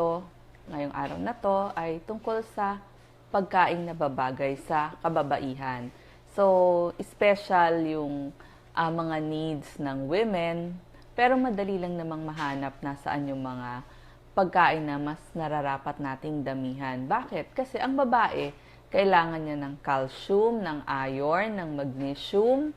to, ngayong araw na to ay tungkol sa pagkain na babagay sa kababaihan. So, special yung ah, mga needs ng women, pero madali lang namang mahanap na saan yung mga pagkain na mas nararapat nating damihan. Bakit? Kasi ang babae, kailangan niya ng calcium, ng iron, ng magnesium,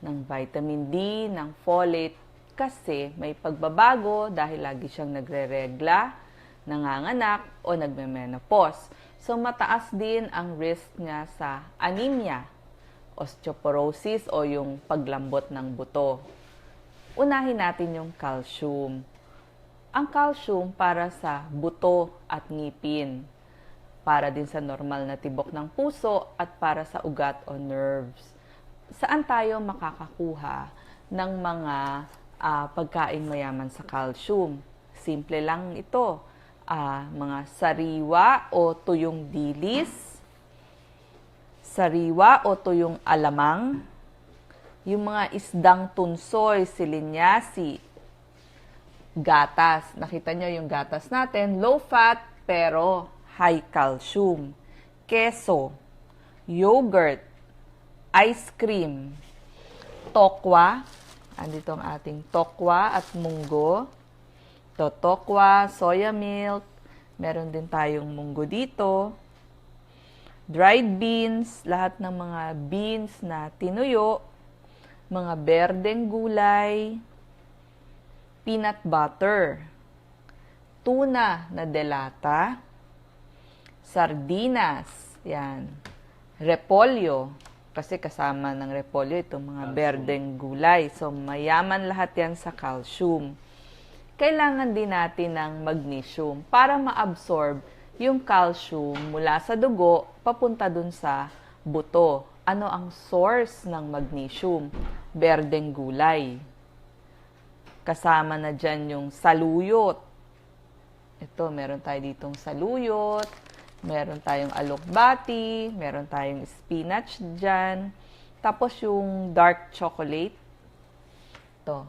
ng vitamin D, ng folate, kasi may pagbabago dahil lagi siyang nagre-regla, nanganganak, o nagme-menopause. So, mataas din ang risk niya sa anemia, osteoporosis, o yung paglambot ng buto. Unahin natin yung calcium. Ang calcium para sa buto at ngipin, para din sa normal na tibok ng puso at para sa ugat o nerves. Saan tayo makakakuha ng mga ah, pagkain mayaman sa calcium? Simple lang ito. Ah, mga sariwa o tuyong dilis, sariwa o tuyong alamang, yung mga isdang tunsoy, silinyasi, gatas. Nakita nyo yung gatas natin, low fat pero high calcium. Keso, yogurt, ice cream, tokwa, andito ang ating tokwa at munggo. Ito, tokwa, soya milk, meron din tayong munggo dito. Dried beans, lahat ng mga beans na tinuyo, mga berdeng gulay, peanut butter, tuna na delata, sardinas, yan, repolyo, kasi kasama ng repolyo itong mga berdeng gulay. So, mayaman lahat yan sa calcium. Kailangan din natin ng magnesium para ma-absorb yung calcium mula sa dugo papunta dun sa buto. Ano ang source ng magnesium? Berdeng gulay. Kasama na dyan yung saluyot. Ito, meron tayo ditong saluyot. Meron tayong alokbati. Meron tayong spinach dyan. Tapos yung dark chocolate. Ito.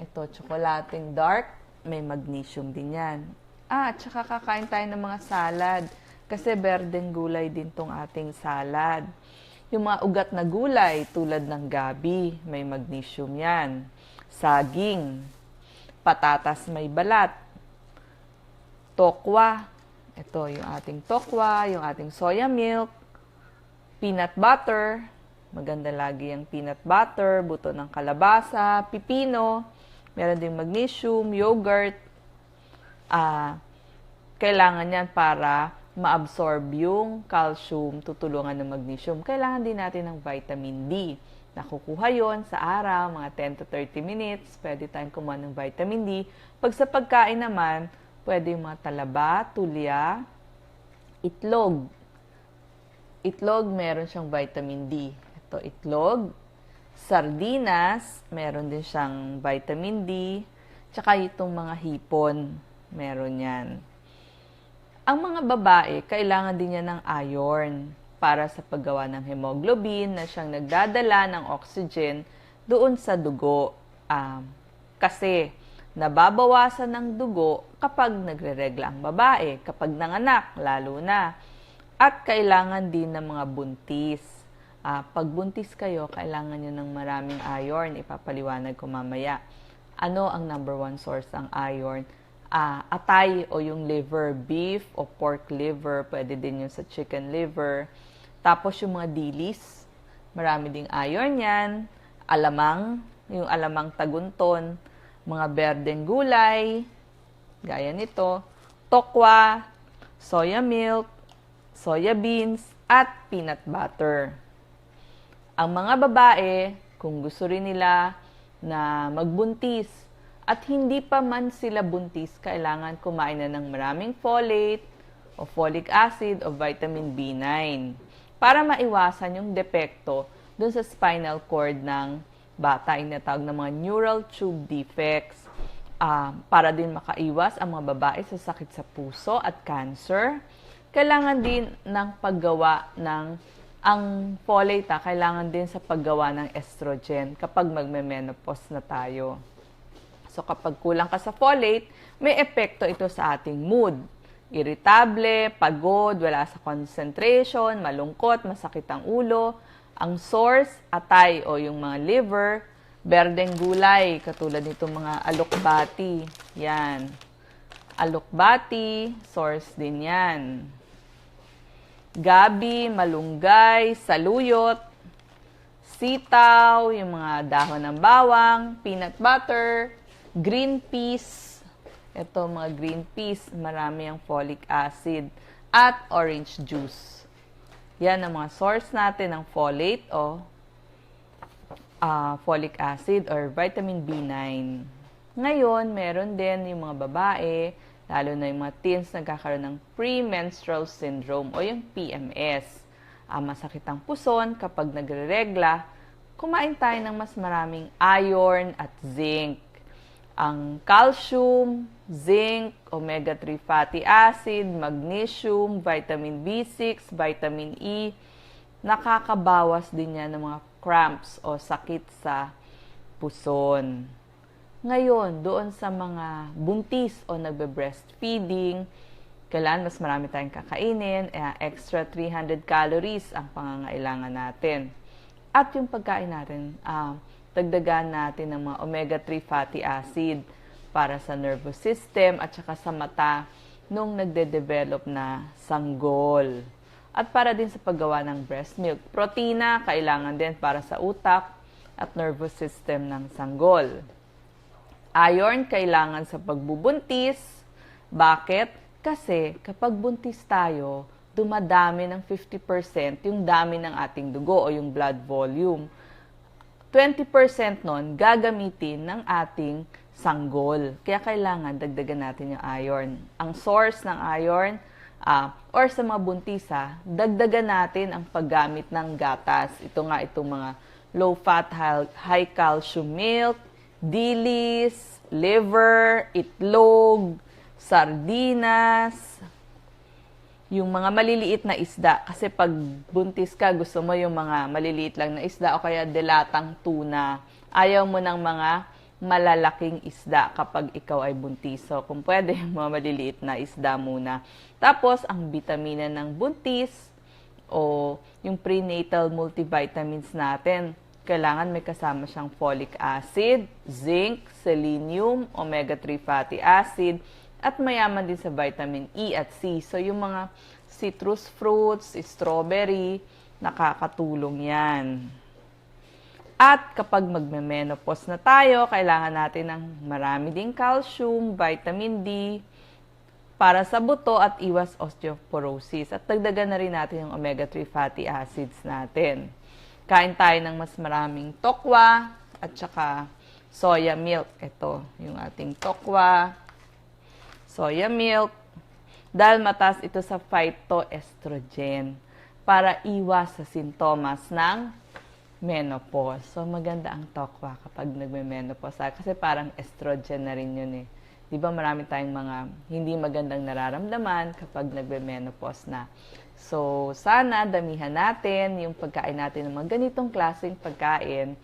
Ito, tsokolating dark. May magnesium din yan. Ah, at saka kakain tayo ng mga salad. Kasi berdeng gulay din tong ating salad. Yung mga ugat na gulay tulad ng gabi, may magnesium yan. Saging, patatas may balat, tokwa, ito yung ating tokwa, yung ating soya milk, peanut butter, maganda lagi yung peanut butter, buto ng kalabasa, pipino, meron ding magnesium, yogurt, ah, kailangan yan para ma-absorb yung calcium, tutulungan ng magnesium. Kailangan din natin ng vitamin D. Nakukuha yon sa araw, mga 10 to 30 minutes. Pwede tayong kumuha ng vitamin D. Pag sa pagkain naman, pwede yung mga talaba, tulya, itlog. Itlog, meron siyang vitamin D. Ito, itlog. Sardinas, meron din siyang vitamin D. Tsaka itong mga hipon, meron yan. Ang mga babae, kailangan din niya ng iron para sa paggawa ng hemoglobin na siyang nagdadala ng oxygen doon sa dugo. Um, kasi nababawasan ng dugo kapag nagre-regla ang babae, kapag nanganak, lalo na. At kailangan din ng mga buntis. Ah, pag buntis kayo, kailangan nyo ng maraming iron. Ipapaliwanag ko mamaya. Ano ang number one source ng iron? ah, atay o yung liver, beef o pork liver, pwede din yung sa chicken liver. Tapos yung mga dilis, marami ding iron yan. Alamang, yung alamang tagunton, mga berdeng gulay, gaya nito, tokwa, soya milk, soya beans, at peanut butter. Ang mga babae, kung gusto rin nila na magbuntis, at hindi pa man sila buntis, kailangan kumain na ng maraming folate o folic acid o vitamin B9 para maiwasan yung depekto dun sa spinal cord ng bata, yung natawag na mga neural tube defects. Ah, para din makaiwas ang mga babae sa sakit sa puso at cancer. Kailangan din ng paggawa ng ang folate, ah, kailangan din sa paggawa ng estrogen kapag magme-menopause na tayo. So kapag kulang ka sa folate, may epekto ito sa ating mood. irritable, pagod, wala sa concentration, malungkot, masakit ang ulo. Ang source, atay o yung mga liver, berdeng gulay, katulad nitong mga alokbati. Yan. Alokbati, source din yan. Gabi, malunggay, saluyot, sitaw, yung mga dahon ng bawang, peanut butter, green peas. Ito, mga green peas, marami ang folic acid at orange juice. Yan ang mga source natin ng folate o ah, folic acid or vitamin B9. Ngayon, meron din yung mga babae, lalo na yung mga teens nagkakaroon ng premenstrual syndrome o yung PMS. Ah, masakit ang puson kapag nagre-regla, kumain tayo ng mas maraming iron at zinc. Ang calcium, zinc, omega-3 fatty acid, magnesium, vitamin B6, vitamin E, nakakabawas din yan ng mga cramps o sakit sa puson. Ngayon, doon sa mga buntis o nagbe-breastfeeding, kailangan mas marami tayong kakainin, eh, extra 300 calories ang pangangailangan natin. At yung pagkain natin, ah, dagdagan natin ng mga omega-3 fatty acid para sa nervous system at saka sa mata nung nagde-develop na sanggol. At para din sa paggawa ng breast milk. Protina, kailangan din para sa utak at nervous system ng sanggol. Iron, kailangan sa pagbubuntis. Bakit? Kasi kapag buntis tayo, dumadami ng 50% yung dami ng ating dugo o yung blood volume. 20% nun gagamitin ng ating sanggol. Kaya kailangan dagdagan natin yung iron. Ang source ng iron, ah, or sa mga buntisa, dagdagan natin ang paggamit ng gatas. Ito nga itong mga low-fat, high- high calcium milk, dilis, liver, itlog, sardinas, yung mga maliliit na isda. Kasi pag buntis ka, gusto mo yung mga maliliit lang na isda o kaya delatang tuna. Ayaw mo ng mga malalaking isda kapag ikaw ay buntis. So, kung pwede, mga maliliit na isda muna. Tapos, ang vitamina ng buntis o yung prenatal multivitamins natin, kailangan may kasama siyang folic acid, zinc, selenium, omega-3 fatty acid, at mayaman din sa vitamin E at C. So, yung mga citrus fruits, strawberry, nakakatulong yan. At kapag magme-menopause na tayo, kailangan natin ng marami ding calcium, vitamin D, para sa buto at iwas osteoporosis. At dagdagan na rin natin yung omega-3 fatty acids natin. Kain tayo ng mas maraming tokwa at saka soya milk. Ito, yung ating tokwa, soya milk, dahil mataas ito sa phytoestrogen para iwas sa sintomas ng menopause. So, maganda ang tokwa kapag nagme-menopause. ah, Kasi parang estrogen na rin yun eh. Di ba marami tayong mga hindi magandang nararamdaman kapag nagme-menopause na. So, sana damihan natin yung pagkain natin ng mga ganitong klaseng pagkain